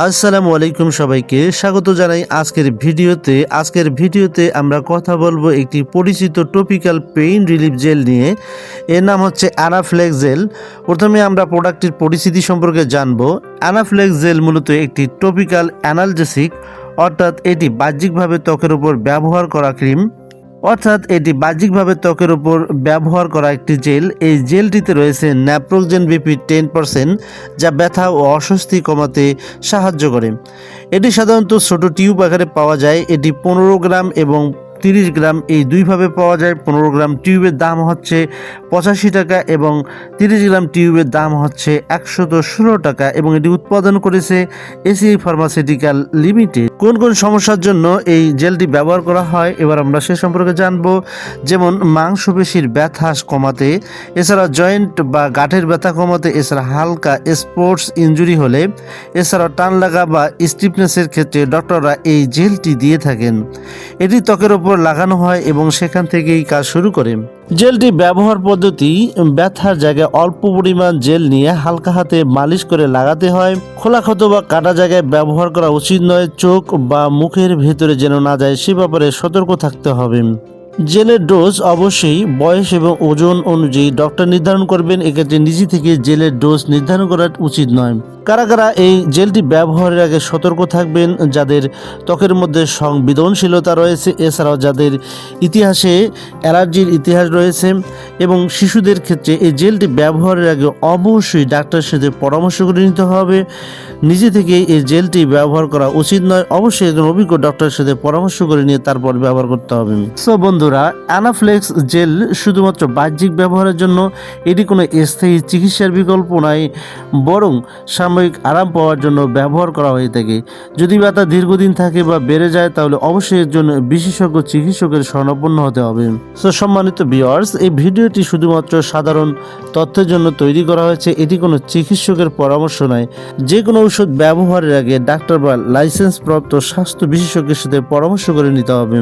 আসসালামু আলাইকুম সবাইকে। স্বাগত জানাই আজকের ভিডিওতে। আজকের ভিডিওতে আমরা কথা বলব একটি পরিচিত টপিক্যাল পেইন রিলিফ জেল নিয়ে। এর নাম হচ্ছে অ্যানাফ্লেক্স জেল প্রথমে আমরা প্রোডাক্টটির পরিস্থিতি সম্পর্কে জানব। অ্যানাফ্লেক্স জেল মূলত একটি টপিক্যাল অ্যানালজেসিক অর্থাৎ এটি বাহ্যিকভাবে ত্বকের উপর ব্যবহার করা ক্রিম অর্থাৎ এটি বাহ্যিকভাবে ত্বকের উপর ব্যবহার করা একটি জেল। এই জেলটিতে রয়েছে ন্যাপ্রোজেন বিপি টেন পার্সেন্ট যা ব্যথা ও অস্বস্তি কমাতে সাহায্য করে। এটি সাধারণত ছোট টিউব আকারে পাওয়া যায়। এটি পনেরো গ্রাম এবং তিরিশ গ্রাম, এই দুইভাবে পাওয়া যায়। পনেরো গ্রাম টিউবের দাম হচ্ছে পঁচাশি টাকা এবং তিরিশ গ্রাম টিউবের দাম হচ্ছে একশত ষোলো টাকা এবং এটি উৎপাদন করেছে এসিআই ফার্মাসিউটিক্যাল লিমিটেড। কোন কোন সমস্যার জন্য এই জেলটি ব্যবহার করা হয়? এবার আমরা সে সম্পর্কে জানব। যেমন, মাংসপেশির ব্যথা কমাতে, এছাড়া জয়েন্ট বা গাঁটের ব্যথা কমাতে, এছাড়া হালকা স্পোর্টস ইনজুরি হলে, এছাড়া টান লাগা বা স্টিফনেসের ক্ষেত্রে ডক্টররা এই জেলটি দিয়ে থাকেন। এটি ত্বকের ওপর লাগানো হয় এবং সেখান থেকেই কাজ শুরু করে। জেলটি ব্যবহার পদ্ধতি, ব্যথার জায়গায় অল্প পরিমাণ জেল নিয়ে হালকা হাতে মালিশ করে লাগাতে হয়। খোলা ক্ষত বা কাটা জায়গায় ব্যবহার করা উচিত নয়, চোখ বা মুখের ভেতরে যেন না যায়, সে ব্যাপারে সতর্ক থাকতে হবে। জেলের ডোজ অবশ্যই বয়স এবং ওজন অনুযায়ী ডক্টর নির্ধারণ করবেন। এক্ষেত্রে নিজে থেকে জেলের ডোজ নির্ধারণ করা উচিত নয়। কারা কারা এই জেলটি ব্যবহারের আগে সতর্ক থাকবেন, যাদের ত্বকের মধ্যে সংবেদনশীলতা রয়েছে, এছাড়াও যাদের ইতিহাসে অ্যালার্জির ইতিহাস রয়েছে এবং শিশুদের ক্ষেত্রে এই জেলটি ব্যবহারের আগে অবশ্যই ডাক্তারের সাথে পরামর্শ করে নিতে হবে। নিজে থেকে এই জেলটি ব্যবহার করা উচিত নয়। অবশ্যই একজন অভিজ্ঞ ডক্টরের সাথে পরামর্শ করে নিয়ে তারপর ব্যবহার করতে হবে। সো বন্ধুরা অ্যানাফ্লেক্স জেল শুধুমাত্র বাহ্যিক ব্যবহারের জন্য এটি কোনো স্থায়ী চিকিৎসার বিকল্প নয় বরং সাময়িক আরাম পাওয়ার জন্য ব্যবহার করা হয়ে থাকে। যদি ব্যথা দীর্ঘদিন থাকে বা বেড়ে যায়, তাহলে অবশ্যই এর জন্য বিশেষজ্ঞ চিকিৎসকের শরণাপন্ন হতে হবে। সো সম্মানিত বিয়ার্স এই ভিডিওটি শুধুমাত্র সাধারণ তথ্যের জন্য তৈরি করা হয়েছে, এটি কোনো চিকিৎসকের পরামর্শ নয়। যে কোনো ঔষধ ব্যবহারের আগে ডাক্তার বা লাইসেন্সপ্রাপ্ত স্বাস্থ্য বিশেষজ্ঞের সাথে পরামর্শ করে নিতে হবে।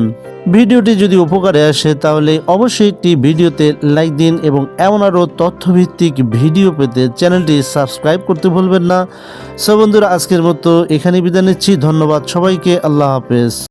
ভিডিওটি যদি উপকারে আসে তাহলে অবশ্যই একটি ভিডিওতে লাইক দিন এবং এমন আরও তথ্যভিত্তিক ভিডিও পেতে চ্যানেলটি সাবস্ক্রাইব করতে ভুলবেন না। সো বন্ধুরা, আজকের মতো এখানে বিদায় নিচ্ছি। ধন্যবাদ সবাইকে। আল্লাহ হাফেজ।